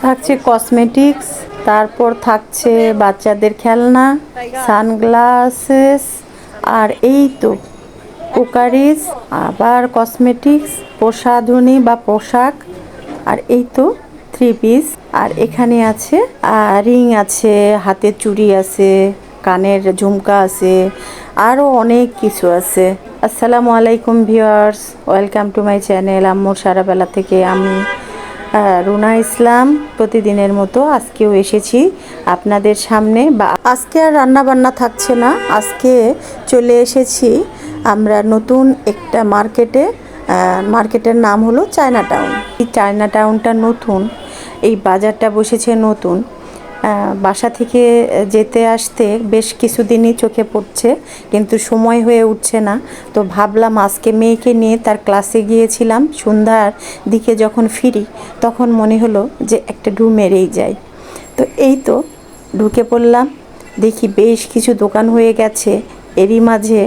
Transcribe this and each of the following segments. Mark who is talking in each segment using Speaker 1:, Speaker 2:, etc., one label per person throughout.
Speaker 1: থাকছে কসমেটিক্স তারপর থাকছে বাচ্চাদের খেলনা সানগ্লাসেস আর এই তো কুকারিজ আবার কসমেটিক্স প্রসাধনী বা পোশাক, আর এই তো থ্রি পিস আর এখানে আছে রিং আছে হাতের চুড়ি আছে, কানের ঝুমকা আছে আরও অনেক কিছু আছে। আসসালামু আলাইকুম viewers welcome to my channel আম্মুর সারাবেলা থেকে আমি রুনা ইসলাম প্রতিদিনের মতো আজকেও এসেছি আপনাদের সামনে বা আজকে আর রান্না বান্না থাকছে না। আজকে চলে এসেছি আমরা নতুন একটা মার্কেটে মার্কেটের নাম হলো চায়না টাউন। এই চায়না টাউনটা নতুন, এই বাজারটা বসেছে নতুন। বাসা থেকে যেতে আসতে বেশ কিছুদিনই চোখে পড়ছে, কিন্তু সময় হয়ে উঠছে না। তো ভাবলাম আজকে মেয়েকে নিয়ে তার ক্লাসে গিয়েছিলাম, সন্ধ্যার দিকে যখন ফিরি, তখন মনে হলো যে একটা ঢু মেরেই যাই। তো এই তো ঢুকে পড়লাম, দেখি বেশ কিছু দোকান হয়ে গেছে, এরই মাঝে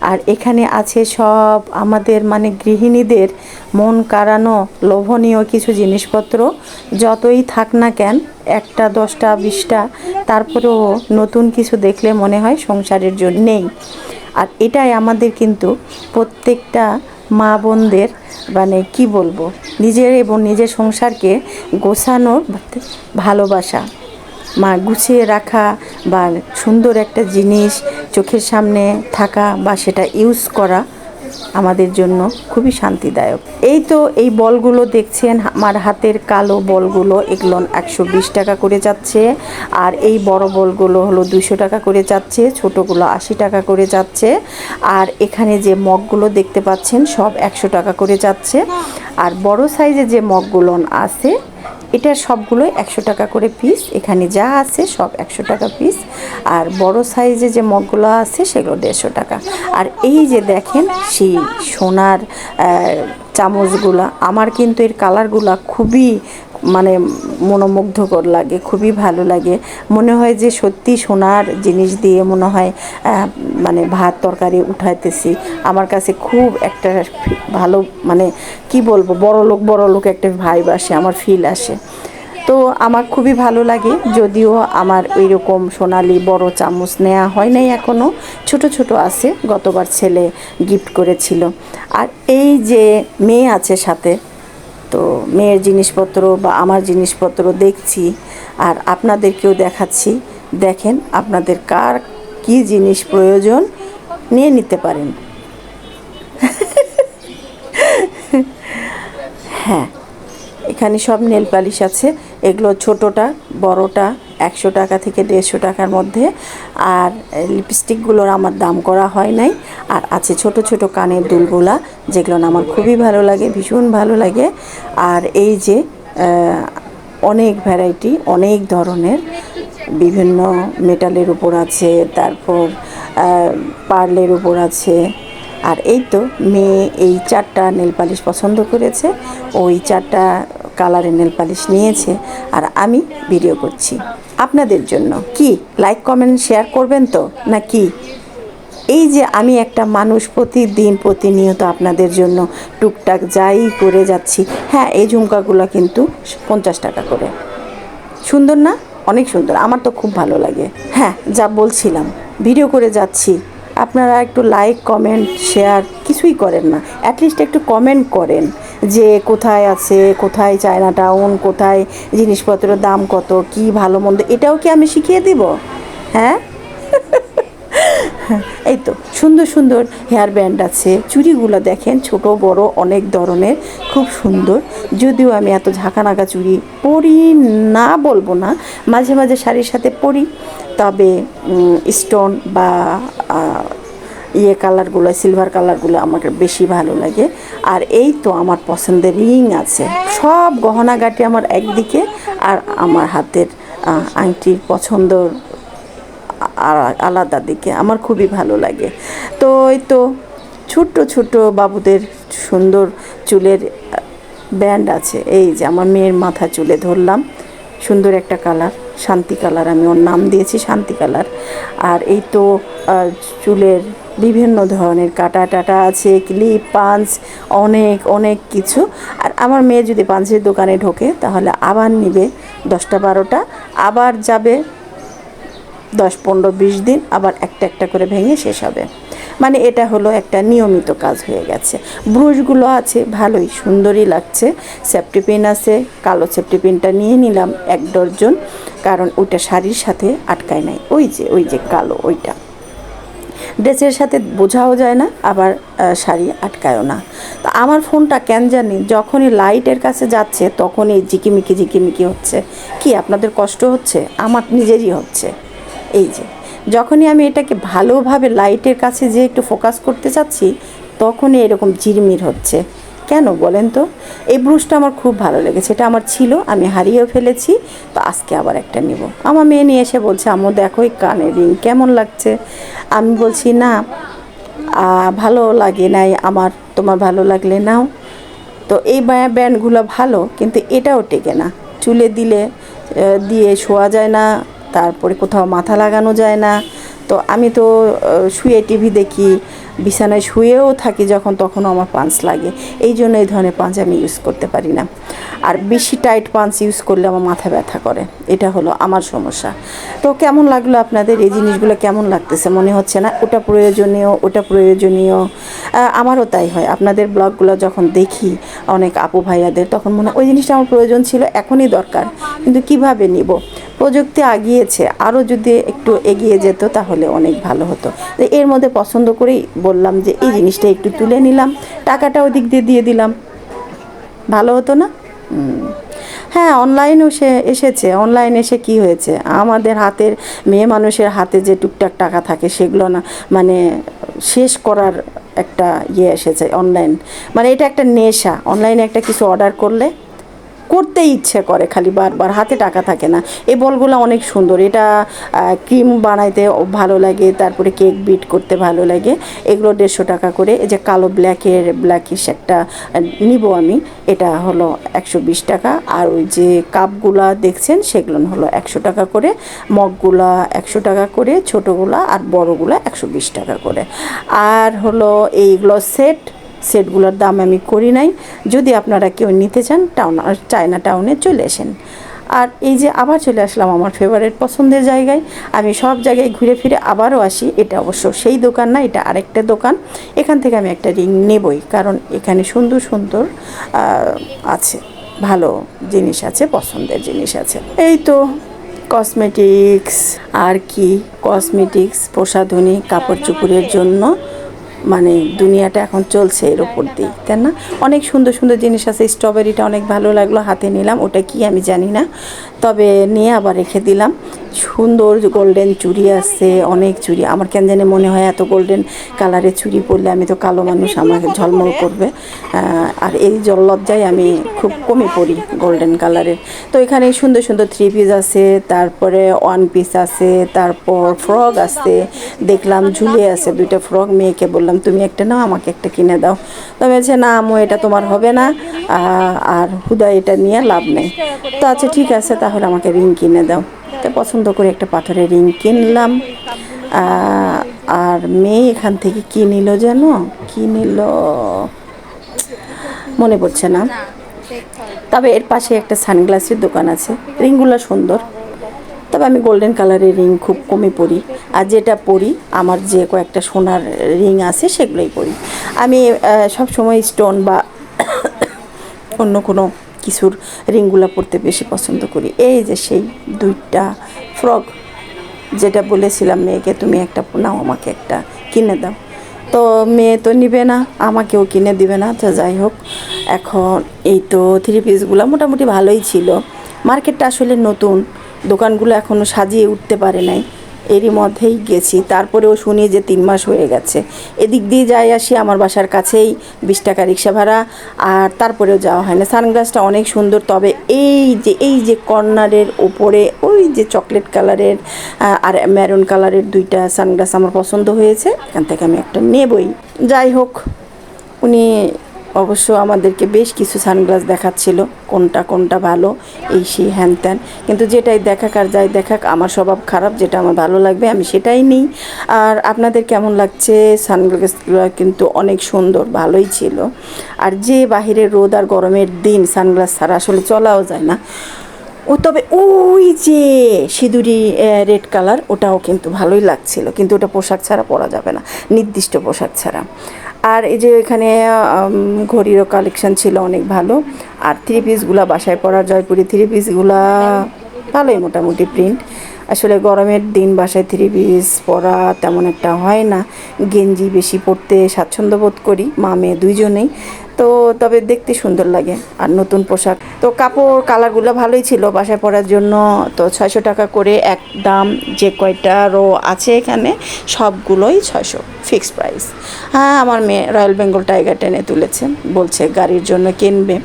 Speaker 1: আর এখানে আছে সব আমাদের মানে গৃহিণীদের মন কাড়ানো লোভনীয় কিছু জিনিসপত্র। যতই থাক না কেন, একটা, দশটা, বিশটা, তারপরেও নতুন কিছু দেখলে মনে হয় সংসারের জন্য নেই। আর এটাই আমাদের কিন্তু প্রত্যেকটা মা বোনদের মানে কি বলব? নিজের এবং নিজের সংসারকে গোছানোর ভালোবাসা। মা গুছিয়ে রাখা বা সুন্দর একটা জিনিস চোখের সামনে থাকা বা সেটা ইউজ করা আমাদের জন্য খুবই শান্তিদায়ক। এই তো এই বলগুলো দেখছেন, আমার হাতের কালো বলগুলো, এগুলো একশো বিশ টাকা করে যাচ্ছে। আর এই বড় বলগুলো হলো দুশো টাকা করে যাচ্ছে, ছোটোগুলো আশি টাকা করে যাচ্ছে। আর এখানে যে মগগুলো দেখতে পাচ্ছেন সব একশো টাকা করে যাচ্ছে। আর বড় সাইজে যে মগগুলো আছে এটা সবগুলো একশো টাকা করে পিস এখানে যা আছে সব একশো টাকা পিস আর বড় সাইজে যে মগগুলো আছে সেগুলো দেড়শো টাকা। আর এই যে দেখেন সেই সোনার চামচগুলা, আমার কিন্তু এর কালারগুলা খুবই মানে মনোমুগ্ধকর লাগে, খুবই ভালো লাগে। মনে হয় যে সত্যি সোনার জিনিস দিয়ে মনে হয় মানে ভাত তরকারি উঠাইতেছি। আমার কাছে খুব একটা ভালো মানে কি বলব, বড় লোক বড় লোক একটা ভাইব আসে, আমার ফিল আসে। তো আমার খুবই ভালো লাগে, যদিও আমার ওই রকম সোনালি বড় চামচ নেওয়া হয় নাই এখনও ছোট ছোট আছে, গতবার ছেলে গিফট করেছিল। আর এই যে মেয়ে আছে সাথে তো মেয়ের জিনিসপত্র বা আমার জিনিসপত্র দেখছি আর আপনাদেরকেও দেখাচ্ছি। দেখেন আপনাদের কার কি জিনিস প্রয়োজন নিয়ে নিতে পারেন। হ্যাঁ এখানে সব নেল পালিশ আছে। এগুলো ছোটোটা, বড়টা একশো টাকা থেকে দেড়শো টাকার মধ্যে। আর লিপস্টিকগুলোর আমার দাম করা হয় নাই। আর আছে ছোট ছোট কানের দুলগুলা, যেগুলো আমার খুবই ভালো লাগে, ভীষণ ভালো লাগে। আর এই যে অনেক ভ্যারাইটি অনেক ধরনের বিভিন্ন মেটালের উপর আছে, তারপর পার্লের উপর আছে। আর এই তো মেয়ে এই চারটা নেল পালিশ পছন্দ করেছে, ওই চারটা কালারের নেল পালিশ নিয়েছে। আর আমি ভিডিও করছি। আপনাদের জন্য। কি? লাইক কমেন্ট শেয়ার করবেন তো? না কি এই যে আমি একটা মানুষ প্রতিদিন প্রতিনিয়ত আপনাদের জন্য টুকটাক যাই করে যাচ্ছি। হ্যাঁ এই ঝুমকাগুলো কিন্তু পঞ্চাশ টাকা করে। সুন্দর না? অনেক সুন্দর। আমার তো খুব ভালো লাগে। হ্যাঁ যা বলছিলাম। ভিডিও করে যাচ্ছি। আপনারা একটু লাইক কমেন্ট শেয়ার কিছুই করেন না। অ্যাটলিস্ট একটু কমেন্ট করেন। যে কোথায় আছে, কোথায় চায়না টাউন কোথায়, জিনিসপত্রের দাম কত, কি ভালো মন্দ, এটাও কি আমি শিখিয়ে দিব? হ্যাঁ? এই তো, সুন্দর সুন্দর হেয়ার ব্যান্ড আছে। চুড়িগুলো দেখেন, ছোট, বড়, অনেক ধরনের, খুব সুন্দর। যদিও আমি এত ঝাঁকানাকা চুড়ি পরি না, বলব না, মাঝে মাঝে শাড়ির সাথে পরি। তবে স্টোন বা ইয়ে কালারগুলো সিলভার কালারগুলো আমাকে বেশি ভালো লাগে। আর এই তো আমার পছন্দের রিং আছে। সব গহনাগাটি আমার একদিকে আর আমার হাতের আংটির পছন্দর আলাদা দিকে। আমার খুবই ভালো লাগে। তো এই তো ছোট্ট ছোট্ট বাবুদের সুন্দর চুলের ব্যান্ড আছে। এই যে আমার মেয়ের মাথা চুলে ধরলাম। সুন্দর একটা কালার। শান্তি কালার, আমি ওর নাম দিয়েছি শান্তি কালার। আর এই তো চুলের বিভিন্ন ধরনের কাটা টাটা আছে, ক্লিপ, পাঞ্চ, অনেক অনেক কিছু। আর আমার মেয়ে যদি পাঞ্চের দোকানে ঢোকে, তাহলে আবার নিবে দশটা বারোটা, আবার যাবে দশ, পনেরো, বিশ দিন, আবার একটা একটা করে ভেঙে শেষ হবে। মানে এটা হলো একটা নিয়মিত কাজ হয়ে গেছে। ব্রুশগুলো আছে, ভালোই, সুন্দরই লাগছে। সেফটি পিন আছে, কালো সেফটি পিনটা নিয়ে নিলাম এক ডজন, কারণ ওইটা শাড়ির সাথে আটকায় নাই। ওই যে ওই যে কালো, ওইটা। ড্রেসের সাথে বোঝাও যায় না, আবার শাড়ি আটকায়ও না। তো আমার ফোনটা কেন জানি, যখনই লাইটের কাছে যাচ্ছে, তখনই ঝিকিমিকি ঝিকিমিকি হচ্ছে। কি আপনাদের কষ্ট হচ্ছে? আমার নিজেরই হচ্ছে। এই যে। যখনই আমি এটাকে ভালোভাবে লাইটের কাছে যে একটু ফোকাস করতে চাচ্ছি, তখনই এরকম ঝিরমির হচ্ছে। কেন বলেন তো? এই ব্রুশটা আমার খুব ভালো লেগেছে। এটা আমার ছিল, আমি হারিয়েও ফেলেছি। তো আজকে আবার একটা নিব। আমার মেয়ে নিয়ে এসে বলছে, আম্মু, দেখো এই কানের রিং কেমন লাগছে? আমি বলছি, না ভালো লাগে নাই। আমার তোমার ভালো লাগলে নাও। তো এই ব্যা- ব্যান্ডগুলো ভালো, কিন্তু এটাও টেকে না। চুলে দিলে দিয়ে শোয়া যায় না। তারপরে কোথাও মাথা লাগানো যায় না। তো আমি তো শুয়ে টিভি দেখি, বিছানায় শুয়েও থাকি যখন তখন আমার পাঞ্চ লাগে। এই জন্য এই ধরনের পাঞ্চ আমি ইউজ করতে পারি না। আর বেশি টাইট পাঞ্চ ইউজ করলে আমার মাথা ব্যথা করে। এটা হলো আমার সমস্যা। তো কেমন লাগল আপনাদের? এই জিনিসগুলো কেমন লাগতেছে? মনে হচ্ছে না? ওটা প্রয়োজনীয় ওটা প্রয়োজনীয়। আমারও তাই হয়। আপনাদের ব্লগগুলো যখন দেখি অনেক আপু ভাইয়াদের, তখন মনে হয়, ওই জিনিসটা আমার প্রয়োজন ছিল, এখনই দরকার। কিন্তু কীভাবে নিব? প্রযুক্তি আগিয়েছে আরও যদি একটু এগিয়ে যেত তাহলে অনেক ভালো হতো। তো এর মধ্যে পছন্দ করেই বললাম যে এই জিনিসটা একটু তুলে নিলাম, টাকাটা ওদিক দিয়ে দিয়ে দিলাম। ভালো হতো না? হ্যাঁ অনলাইনও সে এসেছে। অনলাইন এসে কি হয়েছে? আমাদের হাতের, মেয়ে মানুষের হাতে যে টুকটাক টাকা থাকে সেগুলো না মানে শেষ করার একটা ইয়ে এসেছে অনলাইন মানে এটা একটা নেশা। অনলাইনে একটা কিছু অর্ডার করলে করতে ইচ্ছে করে খালি বারবার, হাতে টাকা থাকে না। এই বলগুলো অনেক সুন্দর। এটা ক্রিম বানাইতে ভালো লাগে, তারপরে কেক বিট করতে ভালো লাগে। এগুলো দেড়শো টাকা করে। এই যে কালো ব্ল্যাকের, ব্ল্যাকিশ একটা নিব আমি। এটা হলো একশো বিশ টাকা। আর ওই যে কাপগুলা দেখছেন, সেগুলো হলো একশো টাকা করে। মগগুলা একশো টাকা করে, ছোটোগুলা আর বড়গুলা একশো বিশ টাকা করে। আর হলো এইগুলো সেট সেটগুলোর দাম আমি করি নাই। যদি আপনারা কেউ নিতে চান, টাউন চায়না টাউনে চলে আসেন। আর এই যে আবার চলে আসলাম আমার ফেভারিট পছন্দের জায়গায়। আমি সব জায়গায় ঘুরে ফিরে আবারও আসি। এটা অবশ্য সেই দোকান না, এটা আরেকটা দোকান। এখান থেকে আমি একটা রিং নেবই, কারণ এখানে সুন্দর সুন্দর আছে, ভালো জিনিস আছে, পছন্দের জিনিস আছে। এই তো কসমেটিক্স আর কি কসমেটিক্স প্রসাধনী, কাপড় চুপুরের জন্য মানে দুনিয়াটা এখন চলছে এর ওপর দিয়ে তাই না? অনেক সুন্দর সুন্দর জিনিস আছে, স্ট্রবেরিটা অনেক ভালো লাগল, হাতে নিলাম, ওটা কি আমি জানি না। তবে নিয়ে আবার রেখে দিলাম। সুন্দর গোল্ডেন চুড়ি আছে, অনেক চুড়ি। আমার কেন জানি মনে হয় এত গোল্ডেন কালারের চুড়ি পরলে আমি তো কালো মানুষ, আমাকে ঝলমল করবে। আর এই জল লজ্জায় আমি খুব কমই পরি গোল্ডেন কালারের তো এখানে সুন্দর সুন্দর থ্রি পিস আছে, তারপরে ওয়ান পিস আছে, তারপর ফ্রক আছে, দেখলাম ঝুলে আছে দুইটা ফ্রক মেয়েকে বললাম তুমি একটা নাও, আমাকে একটা কিনে দাও। তো বলছে, না আমু এটা তোমার হবে না। আর হুদা এটা নিয়ে লাভ নেই। তো আচ্ছা ঠিক আছে, তাহলে আমাকে রিং কিনে দাও। তো পছন্দ করে একটা পাথরের রিং কিনলাম। আর মেয়ে এখান থেকে কী নিল যেন? কী নিল? মনে পড়ছে না। তবে এর পাশে একটা সানগ্লাসের দোকান আছে। রিংগুলো সুন্দর। তবে আমি গোল্ডেন কালারের রিং খুব কমই পরি। আর যেটা পরি, আমার যে কয়েকটা সোনার রিং আছে, সেগুলোই পরি। আমি সব সময় স্টোন বা অন্য কোনো কিছুর রিংগুলো পরতে বেশি পছন্দ করি। এই যে সেই দুইটা ফ্রক যেটা বলেছিলাম মেয়েকে, তুমি একটা নাও আমাকে একটা, কিনে দাও। তো মেয়ে তো নিবে না, আমাকেও কিনে দিবে না, তো যাই হোক। এখন এই তো থ্রি পিসগুলো মোটামুটি ভালোই ছিল। মার্কেটটা আসলে নতুন। দোকানগুলো এখনও সাজিয়ে উঠতে পারে নাই। এরই মধ্যেই গেছি। তারপরেও শুনি যে তিন মাস হয়ে গেছে। এদিক দিয়ে যাই আসি, আমার বাসার কাছেই বিশ টাকা রিক্সা ভাড়া, আর তারপরেও যাওয়া হয় না। সানগ্লাসটা অনেক সুন্দর, তবে এই যে এই যে কর্নারের ওপরে, ওই যে চকলেট কালারের আর ম্যারুন কালারের দুইটা সানগ্লাস আমার পছন্দ হয়েছে। এখান থেকে আমি একটা নেবই। যাই হোক, উনি অবশ্য আমাদেরকে বেশ কিছু সানগ্লাস দেখাচ্ছিল, কোনটা কোনটা ভালো, এই সেই হ্যান ত্যান। কিন্তু যেটাই দেখাক আর যাই দেখাক, আমার স্বভাব খারাপ, যেটা আমার ভালো লাগবে, আমি সেটাই নিই। আর আপনাদের কেমন লাগছে? সানগ্লাসগুলো কিন্তু অনেক সুন্দর, ভালোই ছিল। আর যে বাহিরে রোদ আর গরমের দিন সানগ্লাস ছাড়া আসলে চলাও যায় না। ও, তবে ওই যে সিঁদুরি রেড কালার, ওটাও কিন্তু ভালোই লাগছিল। কিন্তু ওটা পোশাক ছাড়া পরা যাবে না, নির্দিষ্ট পোশাক ছাড়া। আর এই যে এখানে ঘড়িরও কালেকশন ছিল, অনেক ভালো। আর থ্রি পিসগুলা বাসায় পড়ার জয়পুরি থ্রি পিসগুলা ভালোই মোটামুটি প্রিন্ট আসলে গরমের দিন বাসায় থ্রি পিস পরা তেমন একটা হয় না। গেঞ্জি বেশি পরতে স্বাচ্ছন্দ্য বোধ করি, মা মেয়ে দুইজনেই। তো তবে দেখতে সুন্দর লাগে আর নতুন পোশাক। তো কাপড় কালারগুলো ভালোই ছিল বাসায় পরার জন্য। তো ছয়শো টাকা করে এক দাম যে কয়টা রো আছে এখানে, সবগুলোই ছয়শো ফিক্সড প্রাইস হ্যাঁ আমার মেয়ে রয়্যাল বেঙ্গল টাইগার টেনে তুলেছে, বলছে গাড়ির জন্য কিনবে।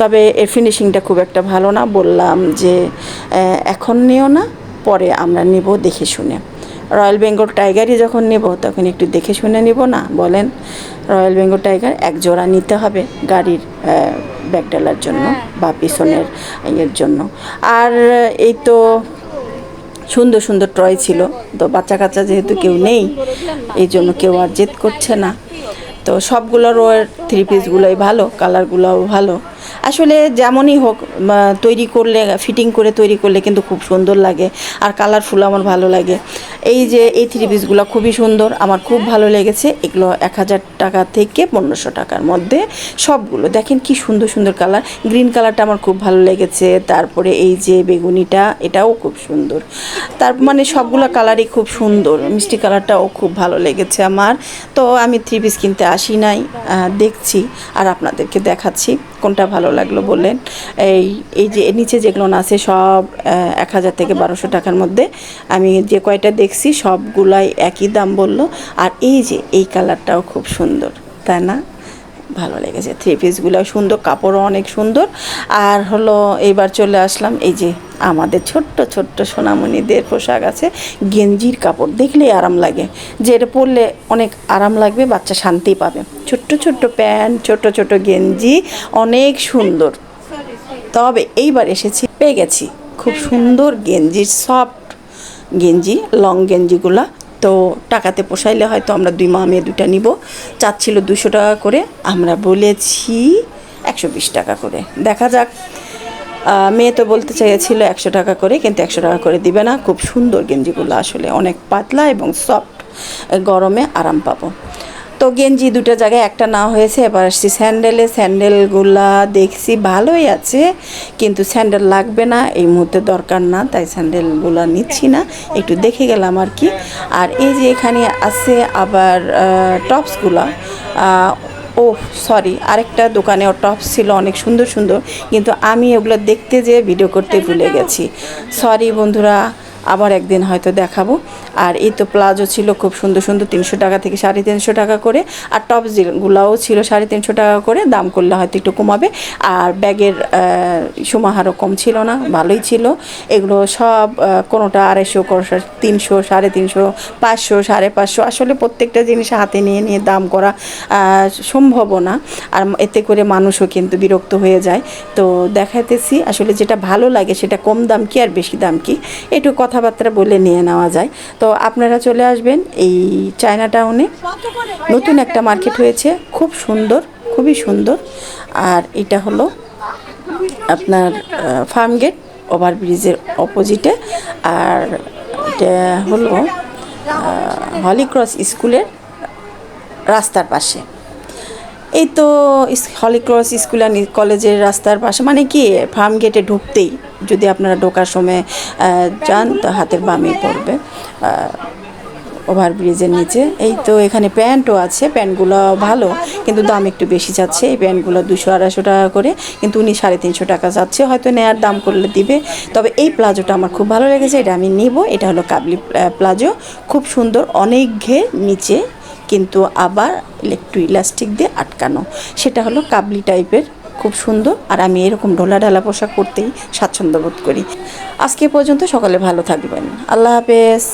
Speaker 1: তবে এর ফিনিশিংটা খুব একটা ভালো না, বললাম যে এখন নিও না, পরে আমরা নেব দেখে শুনে। রয়্যাল বেঙ্গল টাইগারই যখন নেব তখন একটু দেখে শুনে নেব না? বলেন রয়্যাল বেঙ্গল টাইগার এক জোড়া নিতে হবে গাড়ির ব্যাগডালার জন্য বা পিছনের ইয়ের জন্য। আর এই তো সুন্দর সুন্দর টয় ছিল। তো বাচ্চা কাচ্চা যেহেতু কেউ নেই এই জন্য কেউ আর জেদ করছে না। তো সবগুলো রোয়ের থ্রি পিসগুলোই ভালো কালারগুলোও ভালো। আসলে যেমনই হোক তৈরি করলে ফিটিং করে তৈরি করলে কিন্তু খুব সুন্দর লাগে। আর কালারফুল আমার ভালো লাগে। এই যে, এই থ্রি পিসগুলো খুবই সুন্দর, আমার খুব ভালো লেগেছে। এগুলো এক হাজার টাকা থেকে পনেরোশো টাকার মধ্যে সবগুলো। দেখেন কি সুন্দর সুন্দর কালার গ্রিন কালারটা আমার খুব ভালো লেগেছে। তারপরে এই যে, বেগুনিটা, এটাও খুব সুন্দর। তার মানে সবগুলো কালারই খুব সুন্দর। মিষ্টি কালারটাও খুব ভালো লেগেছে আমার। তো আমি থ্রি পিস কিনতে আসি নাই দেখছি। আর আপনাদেরকে দেখাচ্ছি কোনটা ভালো লাগল বললেন। এই এই যে নিচে যেগুলো আছে সব এক হাজার থেকে বারোশো টাকার মধ্যে। আমি যে কয়টা দেখছি সবগুলাই একই দাম বলল। আর এই যে এই কালারটাও খুব সুন্দর, তাই না? ভালো লেগেছে। থ্রি পিসগুলো সুন্দর, কাপড়ও অনেক সুন্দর। আর হলো এইবার চলে আসলাম, এই যে আমাদের ছোট্ট ছোট্ট সোনামণিদের পোশাক আছে, গেঞ্জির কাপড়। দেখলেই আরাম লাগে। যে এটা পরলে অনেক আরাম লাগবে, বাচ্চা শান্তি পাবে। ছোট্ট ছোট্ট প্যান্ট, ছোট ছোট গেঞ্জি, অনেক সুন্দর। তবে এইবার এসেছি, পেয়ে গেছি। খুব সুন্দর গেঞ্জি সফট গেঞ্জি লং গেঞ্জিগুলা। তো টাকাতে পোষাইলে হয়তো আমরা দুই মা মেয়ে দুটা নিব। চাচ্ছিল দুশো টাকা করে, আমরা বলেছি একশো বিশ টাকা করে। দেখা যাক। মেয়ে তো বলতে চেয়েছিল একশো টাকা করে, কিন্তু একশো টাকা করে দিবে না। খুব সুন্দর গেঞ্জিগুলো আসলে। অনেক পাতলা এবং সফট গরমে আরাম পাবো। তো গেঞ্জি দুটো জায়গায় একটা না হয়েছে, এবার আসছি স্যান্ডেলে। স্যান্ডেলগুলা দেখছি ভালোই আছে, কিন্তু স্যান্ডেল লাগবে না, এই মুহূর্তে দরকার না, তাই স্যান্ডেলগুলা নিচ্ছি না। একটু দেখে গেলাম আর কি। আর এই যে এখানে আছে আবার টপসগুলা ও সরি, আরেকটা দোকানে টপস ছিল অনেক সুন্দর সুন্দর, কিন্তু আমি ওগুলো দেখতে যেয়ে ভিডিও করতে ভুলে গেছি। সরি বন্ধুরা আবার একদিন হয়তো দেখাবো। আর এই তো প্লাজো ছিল খুব সুন্দর সুন্দর তিনশো টাকা থেকে সাড়ে তিনশো টাকা করে। আর টপস যেগুলাও ছিল সাড়ে তিনশো টাকা করে দাম করলে হয়তো একটু কমাবে। আর ব্যাগের সমাহারও কম ছিল না ভালোই ছিল। এগুলো সব কোনোটা আড়াইশো কোনোটা তিনশো সাড়ে তিনশো পাঁচশো সাড়ে পাঁচশো। আসলে প্রত্যেকটা জিনিস হাতে নিয়ে নিয়ে দাম করা আহ, সম্ভবও না। আর এতে করে মানুষও কিন্তু বিরক্ত হয়ে যায়। তো দেখাতেছি আসলে যেটা ভালো লাগে সেটা কম দাম কি আর বেশি দাম কি? একটু কথাবার্তা বলে নিয়ে নেওয়া যায়। তো আপনারা চলে আসবেন এই চায়না টাউনে। নতুন একটা মার্কেট হয়েছে, খুব সুন্দর, খুবই সুন্দর। আর এটা হলো আপনার ফার্ম গেট, ওভারব্রিজের অপোজিটে। আর এটা হলো হলিক্রস স্কুলের রাস্তার পাশে। এই তো হলিক্রস স্কুল আর কলেজের রাস্তার পাশে। মানে কি, ফার্ম গেটে ঢুকতেই। যদি আপনারা ঢোকার সময় যান, তো হাতের বামেই পড়বে ওভারব্রিজের নিচে। এই তো এখানে প্যান্টও আছে, প্যান্টগুলো ভালো, কিন্তু দাম একটু বেশি যাচ্ছে। এই প্যান্টগুলো দুশো আড়াইশো টাকা করে, কিন্তু উনি সাড়ে তিনশো টাকা যাচ্ছে, হয়তো নেয়ার দাম করলে দিবে। তবে এই প্লাজোটা আমার খুব ভালো লেগেছে, এটা আমি নিব। এটা হলো কাবলি প্লাজো। খুব সুন্দর, অনেক ঘে, নিচে, কিন্তু আবার একটু ইলাস্টিক দিয়ে আটকানো। সেটা হলো কাবলি টাইপের খুব সুন্দর আর আমি এরকম ঢোলা ঢালা পোশাক পরতেই স্বাচ্ছন্দ্য বোধ করি। আজকে পর্যন্ত সকালে ভালো থাকবেন। আল্লাহ হাফেজ।